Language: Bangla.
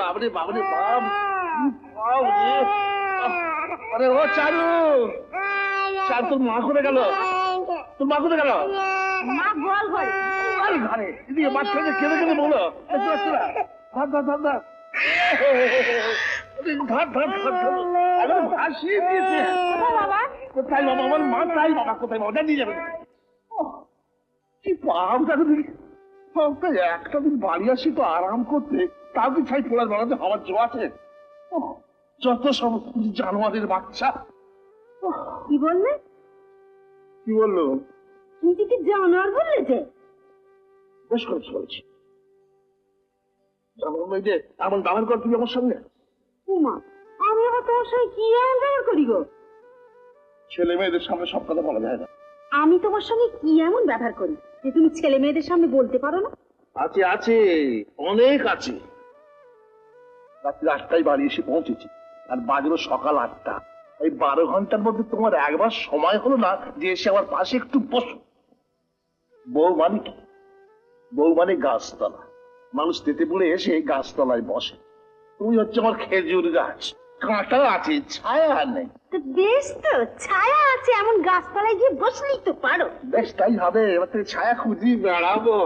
বাবরে বাবরে বাপ বাবরে। আরে ও চারু। চার তোর মা করে গেল? তোর মা করে গেল? মা গোয়াল ঘরে। আরে ঘরে? এদিকে বাচ্চাদের কেঁদে কেঁদে বলো। ধর ধর ধর ধর। ধর ধর ধর ধর। ভাসিয়ে দিয়েছে। কোথায় বাবা? কোথায় আমার মা তাই বাবা কোথায় বাবা? নিয়ে যাবে। কি পাপ দেখো একটা দিন বাড়ি আসি তো আরাম করতে তাও কি ছাই পোড়ার বানাতে হওয়ার জো আছে? যত সব জানোয়ারের বাচ্চা। কি বললে? কি বলল? নিজেকে জানোয়ার বললে যে? বেশ করেছি বলেছি। যে এমন কর তুমি আমার সঙ্গে? উমা আমি আবার তোমার সঙ্গে কি এমন ব্যবহার করি গো? ছেলে মেয়েদের সামনে সব কথা বলা যায় না। আমি তোমার সঙ্গে কি এমন ব্যবহার করি? যে তুমি ছেলে মেয়েদের সামনে বলতে পারো না? আছে আছে, অনেক আছে। রাত্রি আটটায় বাড়ি এসে পৌঁছেছি, আর সকাল আটটা। এই বারো ঘণ্টার মধ্যে তোমার একবার সময় হলো না যে এসে আমার পাশে একটু বসো। বউ মানে কি? বউ মানে গাছতলা। মানুষ তেতে পড়ে এসে গাছতলায় বসে। তুমি হচ্ছে আমার খেজুর গাছ। কাঁটা আছে ছায়া নেই। তো বেশ তো ছায়া আছে এমন গাছতলায় গিয়ে বসলেই তো পারো। বেশ তাই হবে এবার ছায়া খুঁজি বেড়াবো।